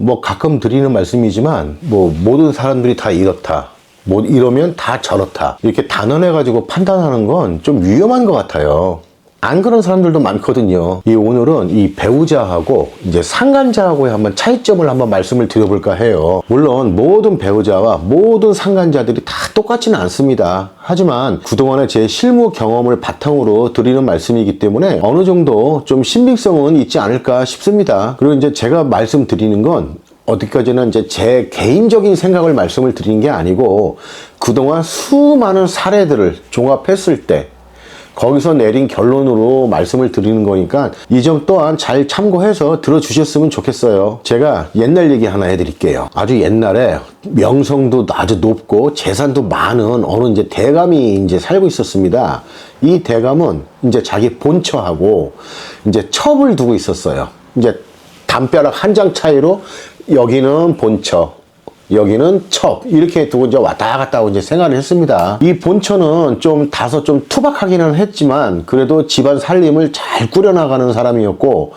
뭐 가끔 드리는 말씀이지만 뭐 모든 사람들이 다 이렇다. 뭐 이러면 다 저렇다. 이렇게 단언해 가지고 판단하는 건 좀 위험한 것 같아요. 안 그런 사람들도 많거든요. 이 오늘은 이 배우자하고 이제 상간자하고의 한번 차이점을 한번 말씀을 드려볼까 해요. 물론 모든 배우자와 모든 상간자들이 다 똑같지는 않습니다. 하지만 그동안의 제 실무 경험을 바탕으로 드리는 말씀이기 때문에 어느 정도 좀 신빙성은 있지 않을까 싶습니다. 그리고 이제 제가 말씀드리는 건 어디까지는 이제 제 개인적인 생각을 말씀을 드리는 게 아니고 그동안 수많은 사례들을 종합했을 때 거기서 내린 결론으로 말씀을 드리는 거니까 이 점 또한 잘 참고해서 들어주셨으면 좋겠어요. 제가 옛날 얘기 하나 해드릴게요. 아주 옛날에 명성도 아주 높고 재산도 많은 어느 이제 대감이 이제 살고 있었습니다. 이 대감은 이제 자기 본처하고 이제 첩을 두고 있었어요. 이제 담벼락 한 장 차이로 여기는 본처, 여기는 첩 이렇게 두고 이제 왔다 갔다 하고 이제 생활을 했습니다. 이 본처는 좀 다소 좀 투박하기는 했지만 그래도 집안 살림을 잘 꾸려나가는 사람이었고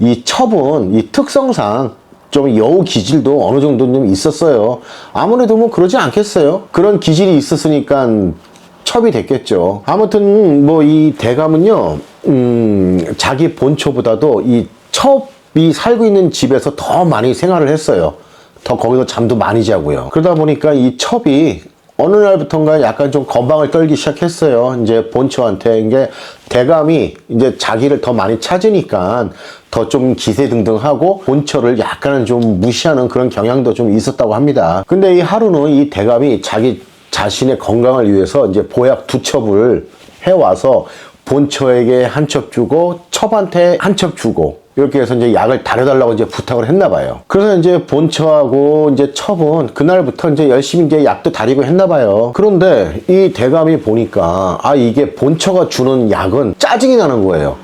이 첩은 이 특성상 좀 여우 기질도 어느 정도 좀 있었어요. 아무래도 뭐 그러지 않겠어요. 그런 기질이 있었으니까 첩이 됐겠죠. 아무튼 뭐 이 대감은요, 음, 자기 본처보다도 이 첩이 살고 있는 집에서 더 많이 생활을 했어요. 더 거기서 잠도 많이 자고요. 그러다 보니까 이 첩이 어느 날부턴가 약간 좀 건방을 떨기 시작했어요. 이제 본처한테 이게 대감이 이제 자기를 더 많이 찾으니까 더 좀 기세등등하고 본처를 약간은 좀 무시하는 그런 경향도 좀 있었다고 합니다. 근데 이 하루는 이 대감이 자기 자신의 건강을 위해서 이제 보약 두 첩을 해와서 본처에게 한 첩 주고 첩한테 한 첩 주고 이렇게 해서 이제 약을 다려달라고 이제 부탁을 했나 봐요. 그래서 이제 본처하고 이제 첩은 그날부터 이제 열심히 이제 약도 다리고 했나 봐요. 그런데 이 대감이 보니까 아 이게 본처가 주는 약은 짜증이 나는 거예요.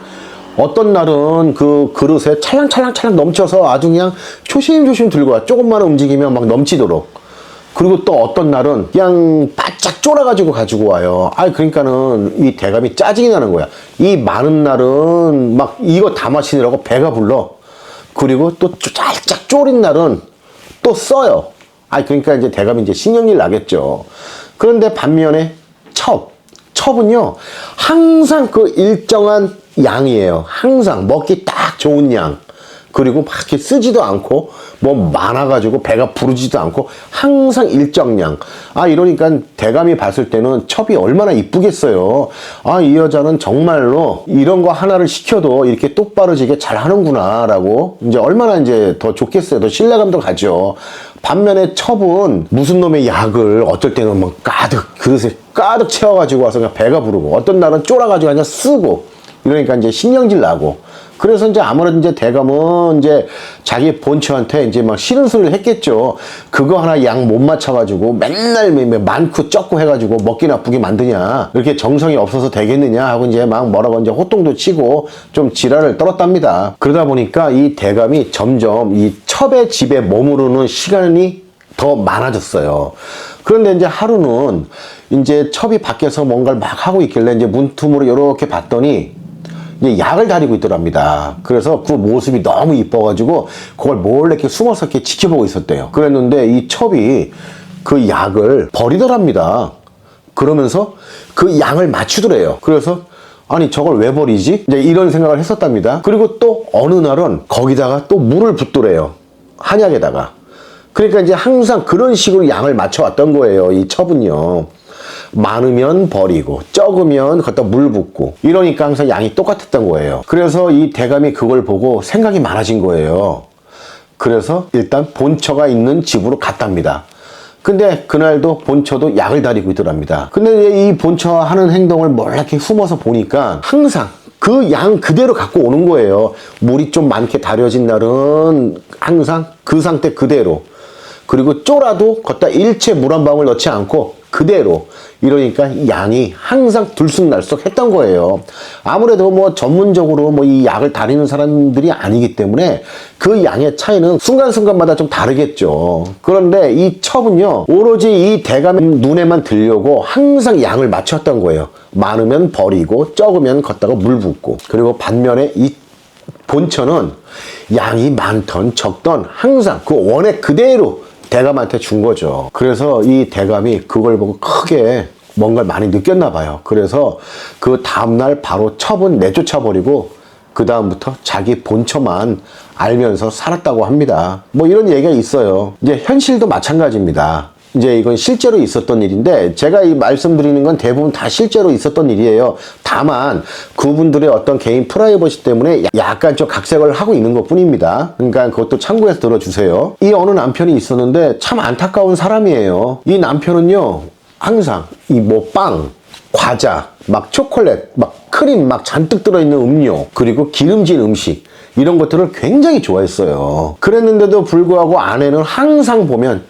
어떤 날은 그 그릇에 찰랑찰랑찰랑 넘쳐서 아주 그냥 조심조심 들고 와. 조금만 움직이면 막 넘치도록. 그리고 또 어떤 날은 그냥 바짝 쫄아가지고 가지고 와요. 아, 그러니까는 이 대감이 짜증이 나는 거야. 이 많은 날은 막 이거 다 마시느라고 배가 불러. 그리고 또 살짝 쪼린 날은 또 써요. 아, 그러니까 이제 대감이 이제 신경질 나겠죠. 그런데 반면에 첩. 첩은요, 항상 그 일정한 양이에요. 항상 먹기 딱 좋은 양. 그리고 막 이렇게 쓰지도 않고 뭐 많아가지고 배가 부르지도 않고 항상 일정량. 아 이러니까 대감이 봤을 때는 첩이 얼마나 이쁘겠어요. 아 이 여자는 정말로 이런 거 하나를 시켜도 이렇게 똑바로지게 잘 하는구나 라고 이제 얼마나 이제 더 좋겠어요. 더 신뢰감도 가죠. 반면에 첩은 무슨 놈의 약을 어떨 때는 막 가득 그릇에 가득 채워가지고 와서 그냥 배가 부르고 어떤 날은 쫄아가지고 그냥 쓰고 이러니까 이제 신경질 나고 그래서 이제 아무래도 이제 대감은 이제 자기 본처한테 이제 막 싫은 소리를 했겠죠. 그거 하나 양 못 맞춰가지고 맨날 많고 적고 해가지고 먹기 나쁘게 만드냐. 이렇게 정성이 없어서 되겠느냐 하고 이제 막 뭐라고 이제 호통도 치고 좀 지랄을 떨었답니다. 그러다 보니까 이 대감이 점점 이 첩의 집에 머무르는 시간이 더 많아졌어요. 그런데 이제 하루는 이제 첩이 밖에서 뭔가를 막 하고 있길래 이제 문틈으로 이렇게 봤더니 약을 다리고 있더랍니다. 그래서 그 모습이 너무 이뻐가지고 그걸 몰래 이렇게 숨어서 이렇게 지켜보고 있었대요. 그랬는데 이 첩이 그 약을 버리더랍니다. 그러면서 그 양을 맞추더래요. 그래서 아니 저걸 왜 버리지? 이제 이런 생각을 했었답니다. 그리고 또 어느 날은 거기다가 또 물을 붓더래요. 한약에다가. 그러니까 이제 항상 그런 식으로 양을 맞춰왔던 거예요. 이 첩은요. 많으면 버리고 적으면 갖다 물 붓고 이러니까 항상 양이 똑같았던 거예요. 그래서 이 대감이 그걸 보고 생각이 많아진 거예요. 그래서 일단 본처가 있는 집으로 갔답니다. 근데 그날도 본처도 약을 다리고 있더랍니다. 근데 이 본처가 하는 행동을 몰래 이렇게 숨어서 보니까 항상 그 양 그대로 갖고 오는 거예요. 물이 좀 많게 다려진 날은 항상 그 상태 그대로. 그리고 쫄아도 걷다 일체 물 한 방울 넣지 않고 그대로 이러니까 양이 항상 들쑥날쑥 했던 거예요. 아무래도 뭐 전문적으로 뭐 이 약을 다리는 사람들이 아니기 때문에 그 양의 차이는 순간순간마다 좀 다르겠죠. 그런데 이 첩은요, 오로지 이 대감 눈에만 들려고 항상 양을 맞췄던 거예요. 많으면 버리고 적으면 걷다가 물 붓고 그리고 반면에 이 본처는 양이 많던 적던 항상 그 원액 그대로 대감한테 준 거죠. 그래서 이 대감이 그걸 보고 크게 뭔가를 많이 느꼈나 봐요. 그래서 그 다음날 바로 첩은 내쫓아 버리고 그 다음부터 자기 본처만 알면서 살았다고 합니다. 뭐 이런 얘기가 있어요. 이제 현실도 마찬가지입니다. 이제 이건 실제로 있었던 일인데 제가 이 말씀드리는 건 대부분 다 실제로 있었던 일이에요. 다만 그분들의 어떤 개인 프라이버시 때문에 약간 좀 각색을 하고 있는 것 뿐입니다. 그러니까 그것도 참고해서 들어주세요. 이 어느 남편이 있었는데 참 안타까운 사람이에요. 이 남편은요, 항상 이 뭐 빵, 과자, 막 초콜릿, 막 크림 막 잔뜩 들어있는 음료, 그리고 기름진 음식, 이런 것들을 굉장히 좋아했어요. 그랬는데도 불구하고 아내는 항상 보면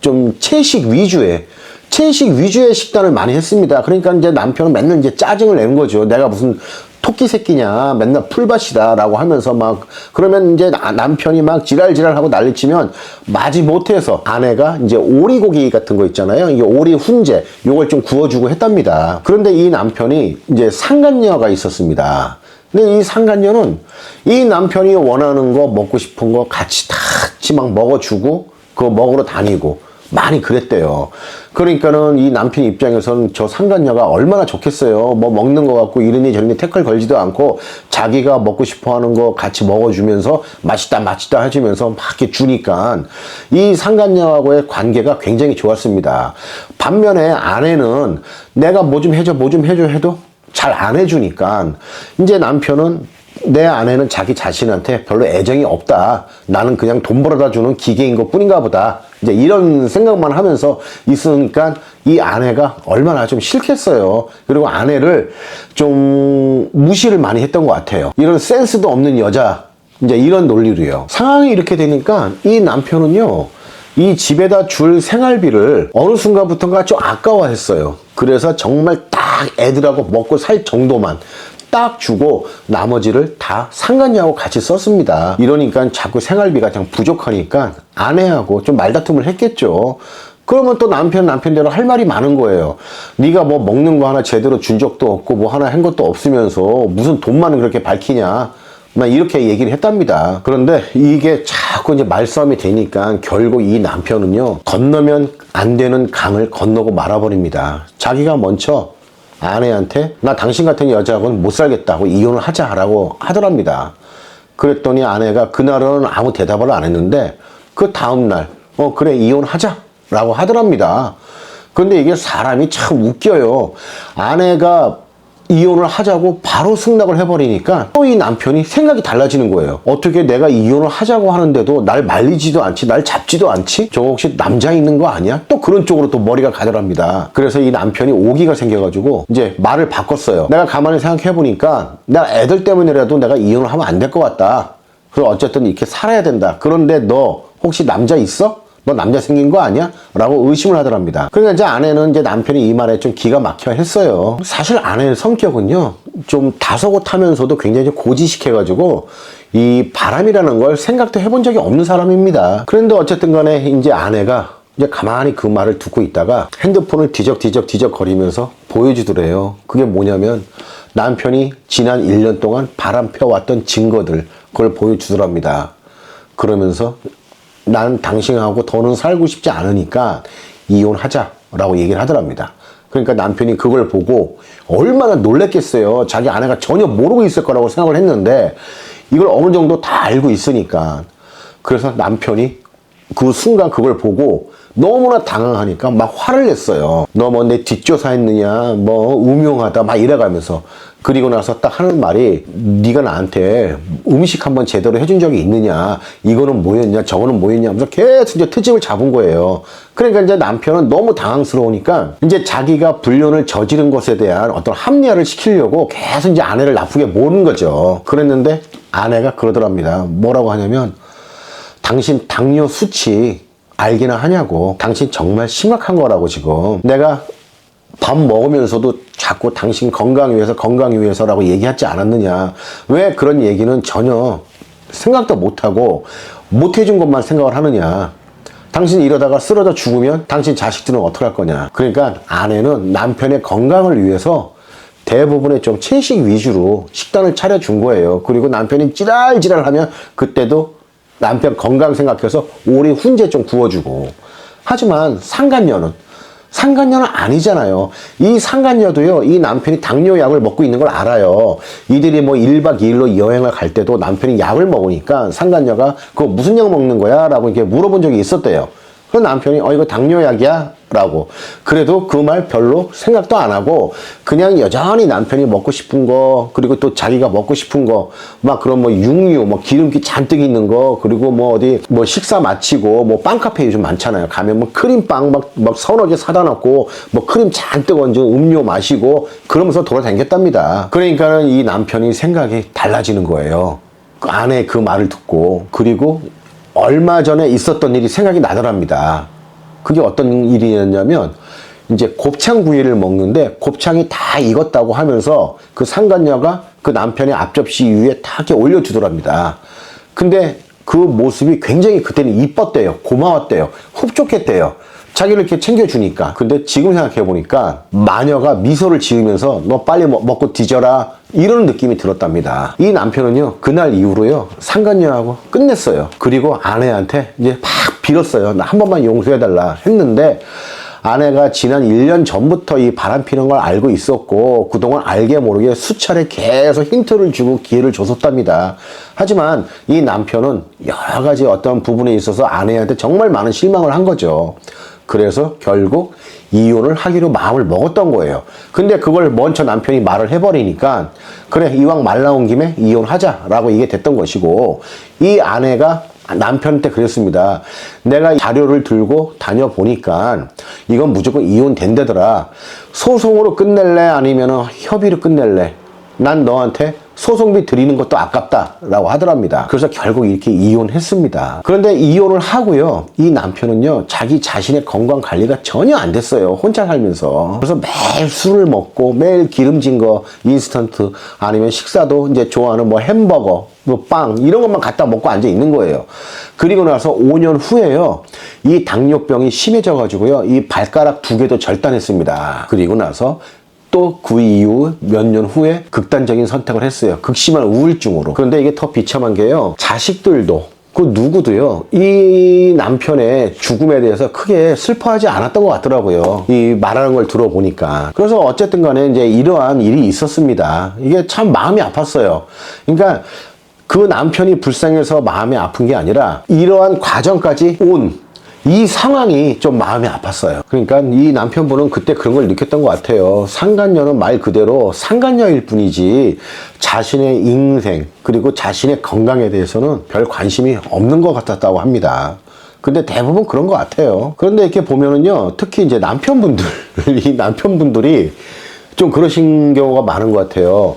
좀 채식 위주의 채식 위주의 식단을 많이 했습니다. 그러니까 이제 남편은 맨날 이제 짜증을 내는 거죠. 내가 무슨 토끼 새끼냐, 맨날 풀밭이다라고 하면서 막 그러면 이제 나- 남편이 막 지랄지랄하고 난리치면 마지 못해서 아내가 이제 오리고기 같은 거 있잖아요. 이게 오리 훈제 요걸 좀 구워주고 했답니다. 그런데 이 남편이 이제 상간녀가 있었습니다. 근데 이 상간녀는 이 남편이 원하는 거 먹고 싶은 거 같이 다막 먹어주고 그거 먹으러 다니고 많이 그랬대요. 그러니까는 이 남편 입장에서는 저 상간녀가 얼마나 좋겠어요. 뭐 먹는 거 갖고 이러니 저러니 태클 걸지도 않고 자기가 먹고 싶어 하는 거 같이 먹어주면서 맛있다 맛있다 해주면서 막 이렇게 주니까 이 상간녀하고의 관계가 굉장히 좋았습니다. 반면에 아내는 내가 뭐 좀 해줘 뭐 좀 해줘 해도 잘 안 해주니까 이제 남편은 내 아내는 자기 자신한테 별로 애정이 없다. 나는 그냥 돈 벌어다 주는 기계인 것 뿐인가 보다. 이제 이런 생각만 하면서 있으니까 이 아내가 얼마나 좀 싫겠어요. 그리고 아내를 좀 무시를 많이 했던 것 같아요. 이런 센스도 없는 여자. 이제 이런 논리로요. 상황이 이렇게 되니까 이 남편은요. 이 집에다 줄 생활비를 어느 순간부터가 좀 아까워했어요. 그래서 정말 딱 애들하고 먹고 살 정도만 딱 주고 나머지를 다 상간녀하고 같이 썼습니다. 이러니까 자꾸 생활비가 그냥 부족하니까 아내하고 좀 말다툼을 했겠죠. 그러면 또 남편 남편대로 할 말이 많은 거예요. 네가 뭐 먹는 거 하나 제대로 준 적도 없고 뭐 하나 한 것도 없으면서 무슨 돈만 그렇게 밝히냐. 막 이렇게 얘기를 했답니다. 그런데 이게 자꾸 이제 말싸움이 되니까 결국 이 남편은요, 건너면 안 되는 강을 건너고 말아버립니다. 자기가 먼저 아내한테 나 당신 같은 여자하고는 못 살겠다고 이혼을 하자라고 하더랍니다. 그랬더니 아내가 그날은 아무 대답을 안 했는데 그 다음날 어 그래 이혼하자 라고 하더랍니다. 근데 이게 사람이 참 웃겨요. 아내가 이혼을 하자고 바로 승낙을 해버리니까 또 이 남편이 생각이 달라지는 거예요. 어떻게 내가 이혼을 하자고 하는데도 날 말리지도 않지, 날 잡지도 않지? 저 혹시 남자 있는 거 아니야? 또 그런 쪽으로 또 머리가 가더랍니다. 그래서 이 남편이 오기가 생겨가지고 이제 말을 바꿨어요. 내가 가만히 생각해보니까 나 애들 때문이라도 내가 이혼을 하면 안 될 것 같다. 그리고 어쨌든 이렇게 살아야 된다. 그런데 너 혹시 남자 있어? 너 남자 생긴 거 아니야? 라고 의심을 하더랍니다. 그러니까 이제 아내는 이제 남편이 이 말에 좀 기가 막혀 했어요. 사실 아내의 성격은요, 좀 다소곳하면서도 굉장히 좀 고지식해가지고, 이 바람이라는 걸 생각도 해본 적이 없는 사람입니다. 그런데 어쨌든 간에 이제 아내가 이제 가만히 그 말을 듣고 있다가 핸드폰을 뒤적뒤적 뒤적거리면서 보여주더래요. 그게 뭐냐면 남편이 지난 1년 동안 바람 펴왔던 증거들, 그걸 보여주더랍니다. 그러면서 난 당신하고 더는 살고 싶지 않으니까 이혼하자라고 얘기를 하더랍니다. 그러니까 남편이 그걸 보고 얼마나 놀랬겠어요. 자기 아내가 전혀 모르고 있을 거라고 생각을 했는데 이걸 어느 정도 다 알고 있으니까. 그래서 남편이 그 순간 그걸 보고 너무나 당황하니까 막 화를 냈어요. 너 뭐 내 뒷조사했느냐, 뭐 음흉하다, 막 이래가면서 그리고 나서 딱 하는 말이 네가 나한테 음식 한번 제대로 해준 적이 있느냐, 이거는 뭐였냐, 저거는 뭐였냐 하면서 계속 이제 트집을 잡은 거예요. 그러니까 이제 남편은 너무 당황스러우니까 이제 자기가 불륜을 저지른 것에 대한 어떤 합리화를 시키려고 계속 이제 아내를 나쁘게 모는 거죠. 그랬는데 아내가 그러더랍니다. 뭐라고 하냐면 당신 당뇨 수치 알기나 하냐고. 당신 정말 심각한 거라고 지금. 내가 밥 먹으면서도 자꾸 당신 건강 위해서 건강 위해서라고 얘기하지 않았느냐. 왜 그런 얘기는 전혀 생각도 못하고 못해준 것만 생각을 하느냐. 당신 이러다가 쓰러져 죽으면 당신 자식들은 어떡할 거냐. 그러니까 아내는 남편의 건강을 위해서 대부분의 좀 채식 위주로 식단을 차려준 거예요. 그리고 남편이 찌랄찌랄 하면 그때도 남편 건강 생각해서 오리 훈제 좀 구워주고. 하지만 상간녀는 상간녀는 아니잖아요. 이 상간녀도요, 이 남편이 당뇨약을 먹고 있는 걸 알아요. 이들이 뭐 1박 2일로 여행을 갈 때도 남편이 약을 먹으니까 상간녀가 그거 무슨 약 먹는 거야? 라고 이렇게 물어본 적이 있었대요. 그 남편이 어 이거 당뇨약이야? 라고. 그래도 그 말 별로 생각도 안 하고 그냥 여전히 남편이 먹고 싶은 거 그리고 또 자기가 먹고 싶은 거 막 그런 뭐 육류 뭐 기름기 잔뜩 있는 거 그리고 뭐 어디 뭐 식사 마치고 뭐 빵카페 요즘 많잖아요. 가면 뭐 크림빵 막, 막 서너 개 사다 놓고 뭐 크림 잔뜩 얹은 음료 마시고 그러면서 돌아다녔답니다. 그러니까는 이 남편이 생각이 달라지는 거예요. 그 아내 그 말을 듣고 그리고 얼마 전에 있었던 일이 생각이 나더랍니다. 그게 어떤 일이었냐면 이제 곱창구이를 먹는데 곱창이 다 익었다고 하면서 그 상간녀가 그 남편의 앞접시 위에 다 이렇게 올려주더랍니다. 근데 그 모습이 굉장히 그때는 이뻤대요. 고마웠대요. 흡족했대요. 자기를 이렇게 챙겨주니까. 근데 지금 생각해보니까 마녀가 미소를 지으면서 너 빨리 먹- 먹고 뒤져라. 이런 느낌이 들었답니다. 이 남편은요, 그날 이후로요, 상간녀하고 끝냈어요. 그리고 아내한테 이제 막 빌었어요. 나 한 번만 용서해달라 했는데, 아내가 지난 1년 전부터 이 바람 피는 걸 알고 있었고, 그동안 알게 모르게 수차례 계속 힌트를 주고 기회를 줬었답니다. 하지만 이 남편은 여러 가지 어떤 부분에 있어서 아내한테 정말 많은 실망을 한 거죠. 그래서 결국 이혼을 하기로 마음을 먹었던 거예요. 근데 그걸 먼저 남편이 말을 해버리니까, 그래, 이왕 말 나온 김에 이혼하자라고 이게 됐던 것이고, 이 아내가 남편한테 그랬습니다. 내가 자료를 들고 다녀보니까 이건 무조건 이혼된다더라. 소송으로 끝낼래? 아니면 협의로 끝낼래? 난 너한테 소송비 드리는 것도 아깝다라고 하더랍니다. 그래서 결국 이렇게 이혼했습니다. 그런데 이혼을 하고요. 이 남편은요, 자기 자신의 건강 관리가 전혀 안 됐어요. 혼자 살면서. 그래서 매일 술을 먹고 매일 기름진 거, 인스턴트 아니면 식사도 이제 좋아하는 뭐 햄버거, 뭐빵 이런 것만 갖다 먹고 앉아 있는 거예요. 그리고 나서 5년 후에요. 이 당뇨병이 심해져 가지고요. 이 발가락 두 개도 절단했습니다. 그리고 나서 또 그 이후 몇 년 후에 극단적인 선택을 했어요. 극심한 우울증으로. 그런데 이게 더 비참한 게요. 자식들도 그 누구도요, 이 남편의 죽음에 대해서 크게 슬퍼하지 않았던 것 같더라고요. 이 말하는 걸 들어보니까. 그래서 어쨌든 간에 이제 이러한 일이 있었습니다. 이게 참 마음이 아팠어요. 그러니까 그 남편이 불쌍해서 마음이 아픈 게 아니라 이러한 과정까지 온 이 상황이 좀 마음이 아팠어요. 그러니까 이 남편분은 그때 그런 걸 느꼈던 것 같아요. 상간녀는 말 그대로 상간녀일 뿐이지 자신의 인생 그리고 자신의 건강에 대해서는 별 관심이 없는 것 같았다고 합니다. 근데 대부분 그런 것 같아요. 그런데 이렇게 보면은요, 특히 이제 남편분들, 이 남편분들이 좀 그러신 경우가 많은 것 같아요.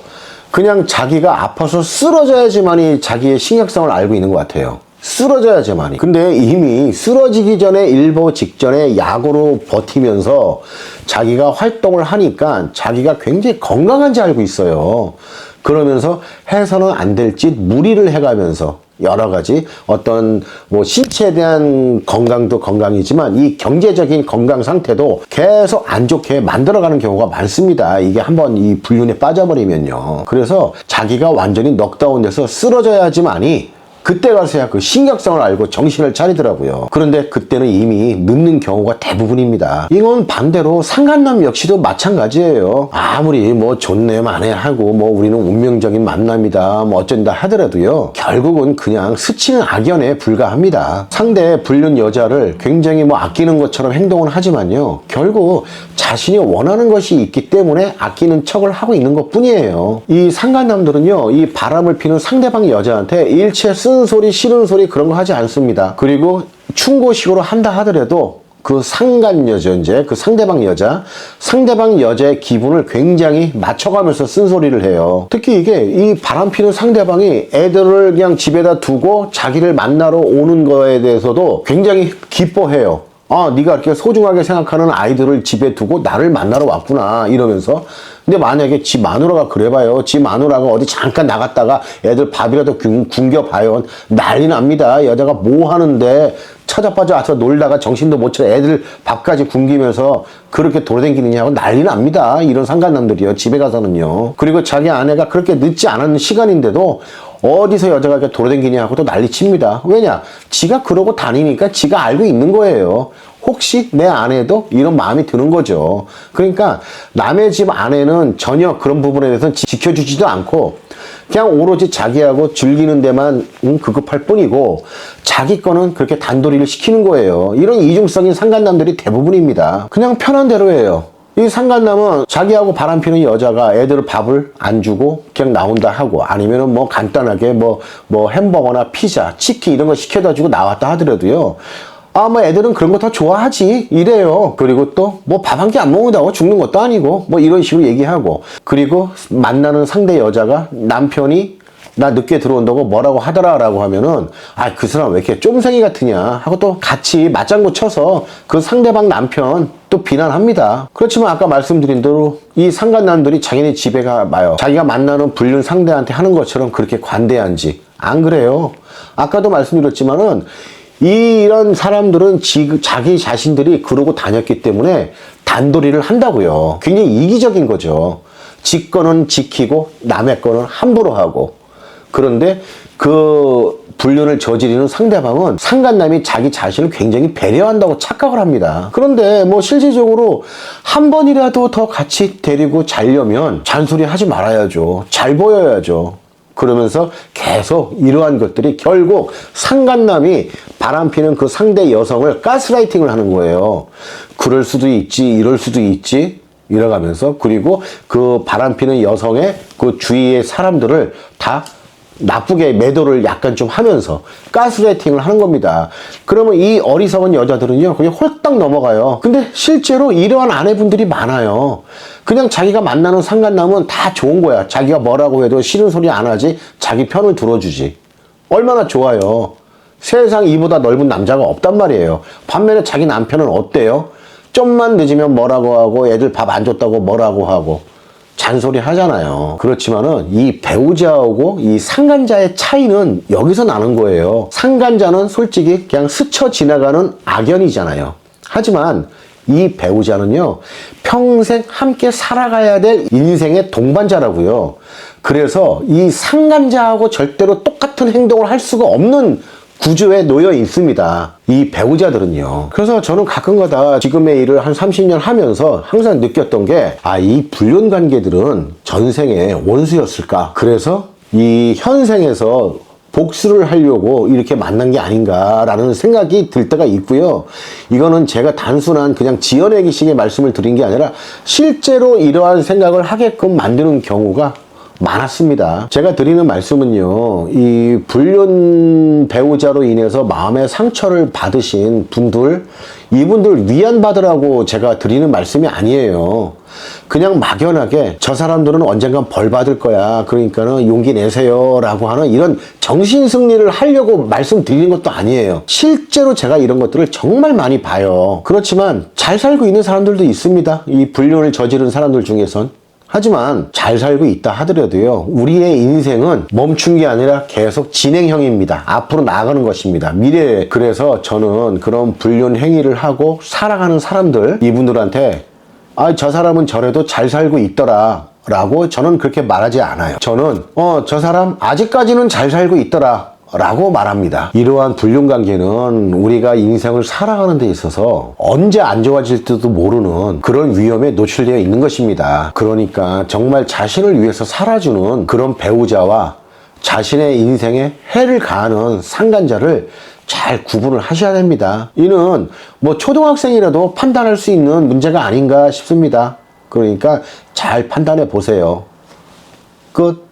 그냥 자기가 아파서 쓰러져야지만이 자기의 심각성을 알고 있는 것 같아요. 쓰러져야지만이. 근데 이미 쓰러지기 전에 일보 직전에 약으로 버티면서 자기가 활동을 하니까 자기가 굉장히 건강한지 알고 있어요. 그러면서 해서는 안 될 짓 무리를 해가면서 여러 가지 어떤 뭐 신체에 대한 건강도 건강이지만 이 경제적인 건강 상태도 계속 안 좋게 만들어가는 경우가 많습니다. 이게 한번 이 불륜에 빠져버리면요. 그래서 자기가 완전히 넉다운돼서 쓰러져야지만이 그때 가서야 그 심각성을 알고 정신을 차리더라고요. 그런데 그때는 이미 늦는 경우가 대부분입니다. 이건 반대로 상간남 역시도 마찬가지예요. 아무리 뭐 좋네 마네 하고 뭐 우리는 운명적인 만남이다 뭐 어쩐다 하더라도요. 결국은 그냥 스치는 악연에 불과합니다. 상대 불륜 여자를 굉장히 뭐 아끼는 것처럼 행동을 하지만요. 결국 자신이 원하는 것이 있기 때문에 아끼는 척을 하고 있는 것 뿐이에요. 이 상간남들은요, 이 바람을 피는 상대방 여자한테 일체 쓴 소리, 싫은 소리 그런 거 하지 않습니다. 그리고 충고식으로 한다 하더라도 그 상간 여자, 이제 그 상대방 여자, 상대방 여자의 기분을 굉장히 맞춰가면서 쓴소리를 해요. 특히 이게 이 바람 피는 상대방이 애들을 그냥 집에다 두고 자기를 만나러 오는 거에 대해서도 굉장히 기뻐해요. 아, 네가 이렇게 소중하게 생각하는 아이들을 집에 두고 나를 만나러 왔구나 이러면서 근데 만약에 지 마누라가 그래봐요. 지 마누라가 어디 잠깐 나갔다가 애들 밥이라도 굶- 굶겨봐요. 난리 납니다. 여자가 뭐 하는데 찾아빠져 와서 놀다가 정신도 못 차려 애들 밥까지 굶기면서 그렇게 돌아다니느냐고 난리 납니다. 이런 상간남들이요. 집에 가서는요. 그리고 자기 아내가 그렇게 늦지 않은 시간인데도 어디서 여자가 이렇게 돌아다니냐고 또 난리 칩니다. 왜냐? 지가 그러고 다니니까 지가 알고 있는 거예요. 혹시 내 아내도 이런 마음이 드는 거죠. 그러니까 남의 집 아내는 전혀 그런 부분에 대해서는 지- 지켜주지도 않고 그냥 오로지 자기하고 즐기는 데만 음, 급급할 뿐이고 자기 거는 그렇게 단도리를 시키는 거예요. 이런 이중성인 상간남들이 대부분입니다. 그냥 편한 대로 해요. 이 상간남은 자기하고 바람피는 여자가 애들 밥을 안 주고 그냥 나온다 하고 아니면은 뭐 간단하게 뭐, 뭐 햄버거나 피자, 치킨 이런 거 시켜다 주고 나왔다 하더라도요. 아, 뭐 애들은 그런 거 더 좋아하지. 이래요. 그리고 또 뭐 밥 한 끼 안 먹는다고 죽는 것도 아니고 뭐 이런 식으로 얘기하고 그리고 만나는 상대 여자가 남편이 나 늦게 들어온다고 뭐라고 하더라라고 하면은 아 그 사람 왜 이렇게 쫌생이 같으냐 하고 또 같이 맞장구 쳐서 그 상대방 남편 또 비난합니다. 그렇지만 아까 말씀드린 대로 이 상간남들이 자기네 집에 가봐요. 자기가 만나는 불륜 상대한테 하는 것처럼 그렇게 관대한지 안 그래요. 아까도 말씀드렸지만은 이런 사람들은 지, 자기 자신들이 그러고 다녔기 때문에 단도리를 한다고요. 굉장히 이기적인 거죠. 지 거는 지키고 남의 거는 함부로 하고. 그런데 그 불륜을 저지르는 상대방은 상간남이 자기 자신을 굉장히 배려한다고 착각을 합니다. 그런데 뭐 실질적으로 한 번이라도 더 같이 데리고 자려면 잔소리 하지 말아야죠. 잘 보여야죠. 그러면서 계속 이러한 것들이 결국 상간남이 바람피는 그 상대 여성을 가스라이팅을 하는 거예요. 그럴 수도 있지, 이럴 수도 있지, 이래가면서 그리고 그 바람피는 여성의 그 주위의 사람들을 다 나쁘게 매도를 약간 좀 하면서 가스라이팅을 하는 겁니다. 그러면 이 어리석은 여자들은요, 그냥 홀딱 넘어가요. 근데 실제로 이러한 아내분들이 많아요. 그냥 자기가 만나는 상간남은 다 좋은 거야. 자기가 뭐라고 해도 싫은 소리 안 하지, 자기 편을 들어주지. 얼마나 좋아요. 세상 이보다 넓은 남자가 없단 말이에요. 반면에 자기 남편은 어때요? 좀만 늦으면 뭐라고 하고, 애들 밥 안 줬다고 뭐라고 하고. 잔소리 하잖아요. 그렇지만은 이 배우자하고 이 상간자의 차이는 여기서 나는 거예요. 상간자는 솔직히 그냥 스쳐 지나가는 악연이잖아요. 하지만 이 배우자는요, 평생 함께 살아가야 될 인생의 동반자라고요. 그래서 이 상간자하고 절대로 똑같은 행동을 할 수가 없는 구조에 놓여 있습니다. 이 배우자들은요. 그래서 저는 가끔가다 지금의 일을 한 30년 하면서 항상 느꼈던 게, 아, 이 불륜 관계들은 전생의 원수였을까? 그래서 이 현생에서 복수를 하려고 이렇게 만난 게 아닌가라는 생각이 들 때가 있고요. 이거는 제가 단순한 그냥 지어내기식의 말씀을 드린 게 아니라 실제로 이러한 생각을 하게끔 만드는 경우가 많았습니다. 제가 드리는 말씀은요, 이 불륜 배우자로 인해서 마음의 상처를 받으신 분들, 이분들 위안받으라고 제가 드리는 말씀이 아니에요. 그냥 막연하게 저 사람들은 언젠간 벌 받을 거야. 그러니까는 용기 내세요. 라고 하는 이런 정신 승리를 하려고 말씀드리는 것도 아니에요. 실제로 제가 이런 것들을 정말 많이 봐요. 그렇지만 잘 살고 있는 사람들도 있습니다. 이 불륜을 저지른 사람들 중에선. 하지만 잘 살고 있다 하더라도요, 우리의 인생은 멈춘 게 아니라 계속 진행형입니다. 앞으로 나아가는 것입니다. 미래에. 그래서 저는 그런 불륜 행위를 하고 살아가는 사람들, 이분들한테, 아, 저 사람은 저래도 잘 살고 있더라. 라고 저는 그렇게 말하지 않아요. 저는, 어, 저 사람 아직까지는 잘 살고 있더라. 라고 말합니다. 이러한 불륜 관계는 우리가 인생을 살아가는 데 있어서 언제 안 좋아질지도 모르는 그런 위험에 노출되어 있는 것입니다. 그러니까 정말 자신을 위해서 살아주는 그런 배우자와 자신의 인생에 해를 가하는 상간자를 잘 구분을 하셔야 됩니다. 이는 뭐 초등학생이라도 판단할 수 있는 문제가 아닌가 싶습니다. 그러니까 잘 판단해 보세요. 끝.